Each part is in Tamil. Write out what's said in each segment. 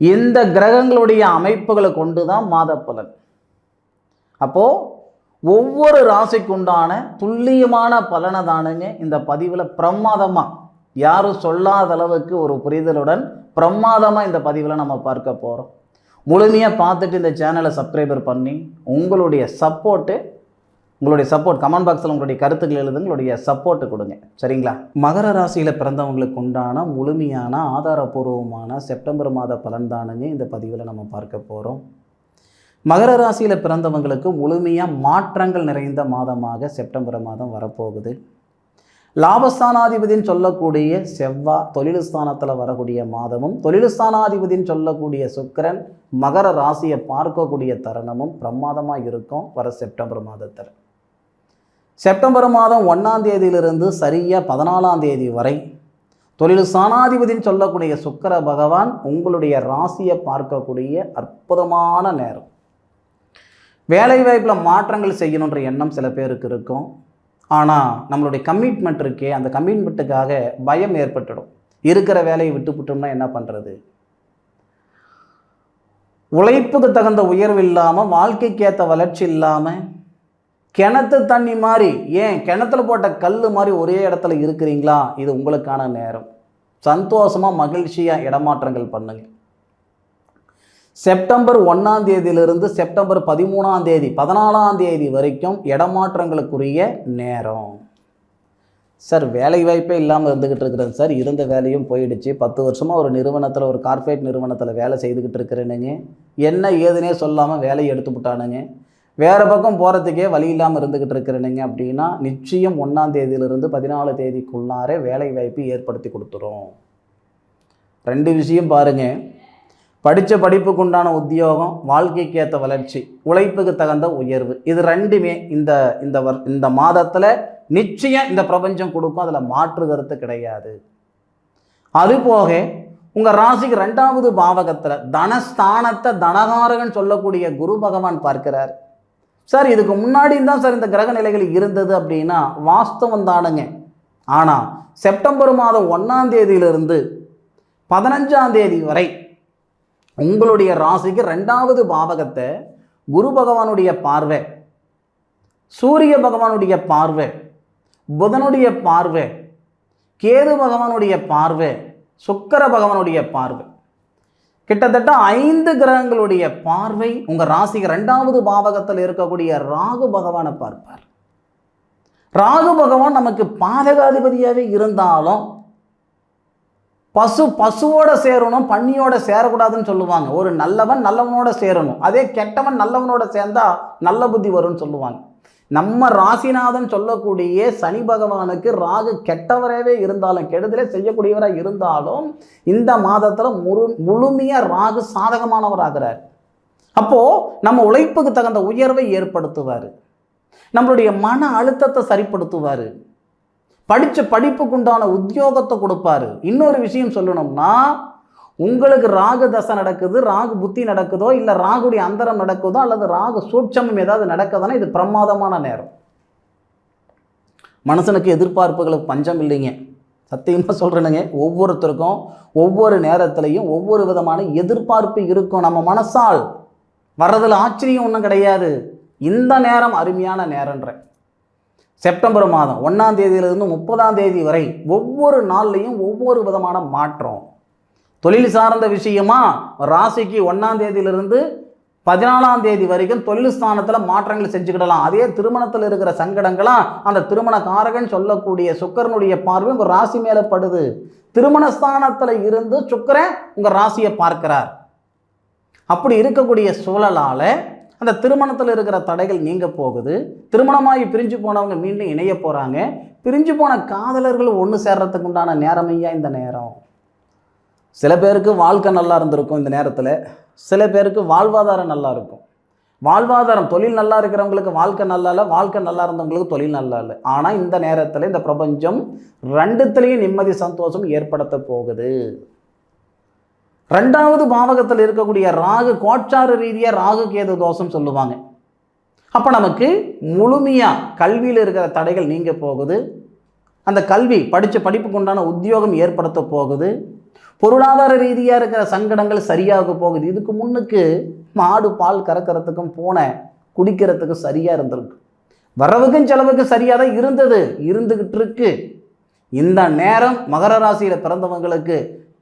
இந்த கிரகங்களுடைய அமைப்புகளை கொண்டு தான் மாத பலன் அப்போது ஒவ்வொரு ராசிக்குண்டான துல்லியமான பலனை தானுங்க இந்த பதிவில் பிரமாதமாக யாரும் சொல்லாத அளவுக்கு ஒரு புரிதலுடன் பிரமாதமாக இந்த பதிவில் நம்ம பார்க்க போகிறோம் முழுமையாக பார்த்துட்டு இந்த சேனலை சப்ஸ்கிரைபர் பண்ணி உங்களுடைய சப்போர்ட்டு உங்களுடைய சப்போர்ட் கமெண்ட் பாக்ஸில் உங்களுடைய கருத்துக்கள் எழுதுங்க உங்களுடைய சப்போர்ட்டு கொடுங்க. சரிங்களா? மகர ராசியில் பிறந்தவங்களுக்கு உண்டான முழுமையான ஆதாரபூர்வமான செப்டம்பர் மாத பலன் தானுங்க இந்த பதிவில் நம்ம பார்க்க போகிறோம் மகர ராசியில் பிறந்தவங்களுக்கு முழுமையாக மாற்றங்கள் நிறைந்த மாதமாக செப்டம்பர் மாதம் வரப்போகுது. லாபஸ்தானாதிபதினு சொல்லக்கூடிய செவ்வாய் தொழிலுஸ்தானத்தில் வரக்கூடிய மாதமும் தொழிலுஸ்தானாதிபதினு சொல்லக்கூடிய சுக்கரன் மகர ராசியை பார்க்கக்கூடிய தருணமும் பிரமாதமாக இருக்கும் வர செப்டம்பர் மாதத்தில். செப்டம்பர் மாதம் ஒன்றாம் தேதியிலிருந்து சரியாக பதினாலாம் தேதி வரை தொழில் ஸ்தானாதிபதின்னு சொல்லக்கூடிய சுக்கர பகவான் உங்களுடைய ராசியை பார்க்கக்கூடிய அற்புதமான நேரம். வேலைவாய்ப்பில் மாற்றங்கள் செய்யணுன்ற எண்ணம் சில பேருக்கு இருக்கும். ஆனால் நம்மளுடைய கமிட்மெண்ட் இருக்கே அந்த கமிட்மெண்ட்டுக்காக பயம் ஏற்பட்டுடும். இருக்கிற வேலையை விட்டுவிட்டோம்னா என்ன பண்ணுறது உழைப்புக்கு தகுந்த உயர்வு இல்லாமல் வாழ்க்கைக்கேற்ற வளர்ச்சி இல்லாமல் கிணத்து தண்ணி மாதிரி ஏன் கிணத்துல போட்ட கல் மாதிரி ஒரே இடத்துல இருக்கிறீங்களா? இது உங்களுக்கான நேரம். சந்தோஷமாக மகிழ்ச்சியாக இடமாற்றங்கள் பண்ணுங்க. செப்டம்பர் ஒன்றாம் தேதியிலிருந்து செப்டம்பர் பதிமூணாம் தேதி பதினாலாம் தேதி வரைக்கும் இடமாற்றங்களுக்குரிய நேரம். சார் வேலை வாய்ப்பே இல்லாமல் இருந்துக்கிட்டு இருக்கிறேன் சார். இருந்த வேலையும் போயிடுச்சு. பத்து வருஷமாக ஒரு நிறுவனத்தில் ஒரு கார்ப்பரேட் நிறுவனத்தில் வேலை செய்துக்கிட்டு இருக்கிறேனுங்க. என்ன ஏதுனே சொல்லாமல் வேலையை எடுத்து விட்டானுங்க வேறு பக்கம் போகிறதுக்கே வழி இல்லாமல் இருந்துக்கிட்டு இருக்கிறேனுங்க அப்படின்னா நிச்சயம் ஒன்றாம் தேதியிலிருந்து பதினாலு தேதிக்குள்ளாரே வேலை வாய்ப்பு ஏற்படுத்தி கொடுத்துரும். ரெண்டு விஷயம் பாருங்கள் படித்த படிப்புக்கு உண்டான உத்தியோகம் வாழ்க்கைக்கு ஏற்ற வளர்ச்சி உழைப்புக்கு தகுந்த உயர்வு. இது ரெண்டுமே இந்த இந்த வர் இந்த மாதத்தில் நிச்சயம் இந்த பிரபஞ்சம் கொடுக்கும். அதில் மாற்று கருத்து கிடையாது. அதுபோக உங்கள் ராசிக்கு ரெண்டாவது பாவகத்தில் தனஸ்தானத்தை தனகாரகன் சொல்லக்கூடிய குரு பகவான் பார்க்கிறார். சார் இதுக்கு முன்னாடி தான் சார் இந்த கிரக நிலைகள் இருந்தது அப்படின்னா வாஸ்தவம் தானுங்க. ஆனால் செப்டம்பர் மாதம் ஒன்றாம் தேதியிலிருந்து பதினஞ்சாம் தேதி வரை உங்களுடைய ராசிக்கு ரெண்டாவது பாவகத்தை குரு பகவானுடைய பார்வை சூரிய பகவானுடைய பார்வை புதனுடைய பார்வை கேது பகவானுடைய பார்வை சுக்கர பகவானுடைய பார்வை. கிட்டத்தட்ட ஐந்து கிரகங்களுடைய பார்வை உங்கள் ராசிக்கு ரெண்டாவது பாவகத்தில் இருக்கக்கூடிய ராகு பகவானை பார்ப்பார். ராகு பகவான் நமக்கு பாதகாதிபதியாகவே இருந்தாலும் பசு பசுவோட சேரணும் பன்னியோட சேரக்கூடாதுன்னு சொல்லுவாங்க. ஒரு நல்லவன் நல்லவனோட சேரணும். அதே கெட்டவன் நல்லவனோட சேர்ந்தா நல்ல புத்தி வரும்னு சொல்லுவாங்க. நம்ம ராசிநாதன் சொல்லக்கூடிய சனி பகவானுக்கு ராகு கெட்டவரவே இருந்தாலும் கெடுதலே செய்யக்கூடியவராக இருந்தாலும் இந்த மாதத்தில் முழு முழுமையாக ராகு சாதகமானவராகிறார். அப்போது நம்ம உழைப்புக்கு தகுந்த உயர்வை ஏற்படுத்துவார். நம்மளுடைய மன அழுத்தத்தை சரிப்படுத்துவார். படித்த படிப்புக்குண்டான உத்தியோகத்தை கொடுப்பாரு. இன்னொரு விஷயம் சொல்லணும்னா உங்களுக்கு ராகு தசை நடக்குது ராகு புத்தி நடக்குதோ இல்லை ராகுடைய அந்தரம் நடக்குதோ அல்லது ராகு சூட்சமம் ஏதாவது நடக்குதுன்னா இது பிரமாதமான நேரம். மனுஷனுக்கு எதிர்பார்ப்புகளுக்கு பஞ்சம் இல்லைங்க. சத்தியமாக சொல்கிறேனுங்க ஒவ்வொருத்தருக்கும் ஒவ்வொரு நேரத்துலையும் ஒவ்வொரு விதமான எதிர்பார்ப்பு இருக்கும் நம்ம மனசால். வர்றதில் ஆச்சரியம் ஒன்றும் கிடையாது. இந்த நேரம் அருமையான நேரன்றேன் செப்டம்பர் மாதம் ஒன்றாம் தேதியிலிருந்து முப்பதாம் தேதி வரை ஒவ்வொரு நாள்லையும் ஒவ்வொரு விதமான மாற்றம். தொழில் சார்ந்த விஷயமா ராசிக்கு ஒன்றாம் தேதியிலிருந்து பதினாலாம் தேதி வரைக்கும் தொழில் ஸ்தானத்தில் மாற்றங்கள் செஞ்சுக்கிடலாம். அதே திருமணத்தில் இருக்கிற சங்கடங்களாம் அந்த திருமண காரகன் சொல்லக்கூடிய சுக்கரனுடைய பார்வை உங்கள் ராசி மேலே படுது. திருமண ஸ்தானத்தில் இருந்து சுக்கரன் உங்கள் ராசியை பார்க்கிறார். அப்படி இருக்கக்கூடிய சூழலால் அந்த திருமணத்தில் இருக்கிற தடைகள் நீங்க போகுது. திருமணமாகி பிரிஞ்சு போனவங்க மீண்டும் இணைய போகிறாங்க பிரிஞ்சு போன காதலர்கள் ஒன்று சேர்றதுக்கு உண்டான நேரம் ஐயா இந்த நேரம். சில பேருக்கு வாழ்க்கை நல்லா இருந்திருக்கும் இந்த நேரத்தில் சில பேருக்கு வாழ்வாதாரம் நல்லா இருக்கும். வாழ்வாதாரம் தொழில் நல்லா இருக்கிறவங்களுக்கு வாழ்க்கை நல்லா இல்லை வாழ்க்கை நல்லா இருந்தவங்களுக்கு தொழில் நல்லா இல்லை. ஆனால் இந்த நேரத்தில் இந்த பிரபஞ்சம் ரெண்டுத்துலேயும் நிம்மதி சந்தோஷம் ஏற்படுத்த போகுது. ரெண்டாவது பாவகத்தில் இருக்கக்கூடிய ராகு கோட்சார ரீதியாக ராகு கேது தோஷம் சொல்லுவாங்க. அப்போ நமக்கு முழுமையாக கல்வியில் இருக்கிற தடைகள் நீங்க போகுது. அந்த கல்வி படித்த படிப்புக்கு உண்டான உத்தியோகம் ஏற்படுத்த போகுது. பொருளாதார ரீதியாக இருக்கிற சங்கடங்கள் சரியாக போகுது. இதுக்கு முன்னுக்கு மாடு பால் கறக்கிறதுக்கும் போன குடிக்கிறதுக்கும் சரியாக இருந்திருக்கு. வரவுக்கும் செலவுக்கும் சரியாக தான் இருந்தது. இருந்துக்கிட்டு இருக்கு. இந்த நேரம் மகர ராசியில் பிறந்தவங்களுக்கு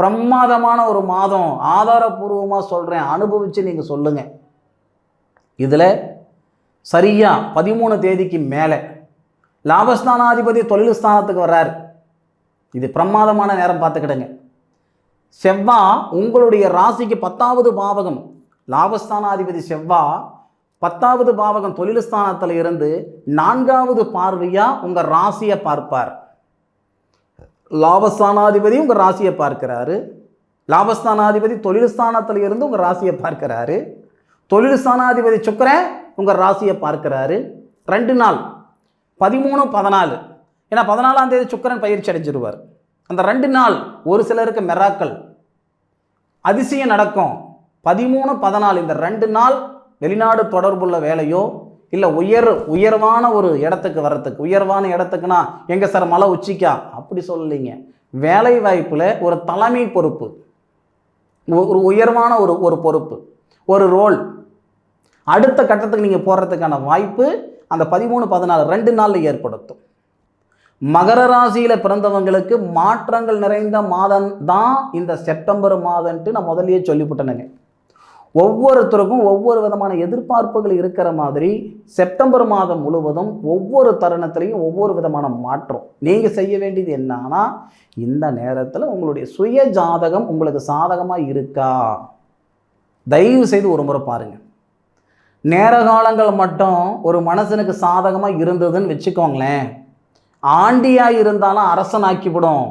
பிரமாதமான ஒரு மாதம். ஆதாரபூர்வமாக சொல்கிறேன் அனுபவித்து நீங்கள் சொல்லுங்கள் இதில் சரியாக பதிமூணு தேதிக்கு மேலே லாபஸ்தானாதிபதி தொழில் ஸ்தானத்துக்கு வர்றார். இது பிரமாதமான நேரம் பார்த்துக்கிடுங்க. செவ்வா உங்களுடைய ராசிக்கு பத்தாவது பாவகம். லாபஸ்தானாதிபதி செவ்வா பத்தாவது பாவகம் தொழில் ஸ்தானத்தில் இருந்து நான்காவது பார்வையாக உங்கள் ராசியை பார்ப்பார். லாபஸ்தானாதிபதி உங்கள் ராசியை பார்க்கிறாரு. லாபஸ்தானாதிபதி தொழில்ஸ்தானத்தில் இருந்து உங்கள் ராசியை பார்க்கிறாரு. தொழில் ஸ்தானாதிபதி சுக்கரன் உங்கள் ராசியை பார்க்கிறாரு. ரெண்டு நாள் பதிமூணு பதினாலு. ஏன்னா பதினாலாம் தேதி சுக்கரன் பயிற்சி அடைஞ்சிருவார். அந்த ரெண்டு நாள் ஒரு சிலருக்கு மெராக்கள். அதிசயம் நடக்கும். பதிமூணு பதினாலு இந்த ரெண்டு நாள் வெளிநாடு தொடர்புள்ள வேலையோ இல்லை உயர் உயர்வான ஒரு இடத்துக்கு வர்றதுக்கு உயர்வான இடத்துக்குனா எங்கே சார் மலை உச்சிக்கா? அப்படி சொல்லலைங்க. வேலை வாய்ப்பில் ஒரு தலைமை பொறுப்பு. ஒரு உயர்வான ஒரு ஒரு பொறுப்பு. ஒரு ரோல். அடுத்த கட்டத்துக்கு நீங்கள் போடுறதுக்கான வாய்ப்பு அந்த பதிமூணு பதினாலு ரெண்டு நாளில் ஏற்படுத்தும். மகர ராசியில் பிறந்தவங்களுக்கு மாற்றங்கள் நிறைந்த மாதம் தான் இந்த செப்டம்பர் மாதன்ட்டு நான் முதல்லயே சொல்லிவிட்டேனுங்க ஒவ்வொருத்தருக்கும் ஒவ்வொரு விதமான எதிர்பார்ப்புகள் இருக்கிற மாதிரி செப்டம்பர் மாதம் முழுவதும் ஒவ்வொரு தருணத்திலையும் ஒவ்வொரு விதமான மாற்றம். நீங்கள் செய்ய வேண்டியது என்னன்னா இந்த நேரத்தில் உங்களுடைய சுய ஜாதகம் உங்களுக்கு சாதகமாக இருக்கா? தயவு செய்து ஒரு முறை பாருங்கள் நேர காலங்கள் மட்டும் ஒரு மனசனுக்கு சாதகமாக இருந்ததுன்னு வச்சுக்கோங்களேன். ஆண்டியாக இருந்தாலும் அரசனாக்கிவிடும்.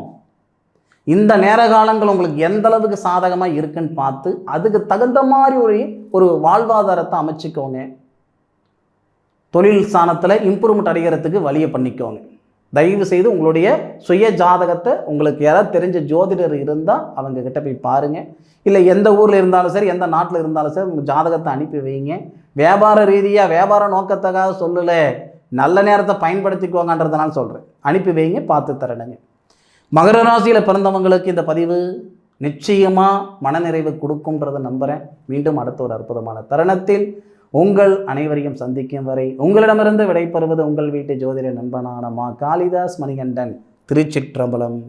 இந்த நேர காலங்கள் உங்களுக்கு எந்த அளவுக்கு சாதகமாக இருக்குன்னு பார்த்து அதுக்கு தகுந்த மாதிரி ஒரு ஒரு வாழ்வாதாரத்தை அமைச்சிக்கோங்க. தொழில் ஸ்தானத்தில் இம்ப்ரூவ்மெண்ட் அடைகிறதுக்கு வழியை பண்ணிக்கோங்க. தயவு செய்து உங்களுடைய சுய ஜாதகத்தை உங்களுக்கு யாராவது தெரிஞ்ச ஜோதிடர் இருந்தால் அவங்க கிட்ட போய் பாருங்கள் இல்லை எந்த ஊரில் இருந்தாலும் சரி எந்த நாட்டில் இருந்தாலும் சரி உங்கள் ஜாதகத்தை அனுப்பி வைங்க. வியாபார ரீதியாக வியாபார நோக்கத்துக்காக சொல்லலை. நல்ல நேரத்தை பயன்படுத்திக்கோங்கன்றதுனால சொல்கிறேன் அனுப்பி வைங்க பார்த்து தரணுங்க மகர ராசியில் பிறந்தவங்களுக்கு இந்த பதிவு நிச்சயமாக மனநிறைவு கொடுக்கும்ன்றதை நம்புகிறேன் மீண்டும் அடுத்த ஒரு அற்புதமான தருணத்தில் உங்கள் அனைவரையும் சந்திக்கும் வரை உங்களிடமிருந்து விடைபெறுவது உங்கள் வீட்டு ஜோதிட நண்பனான மா காளிதாஸ் மணிகண்டன் திருச்சிற்றம்பலம்.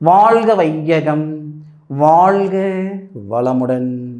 வாழ்க வையகம் வாழ்க வளமுடன்.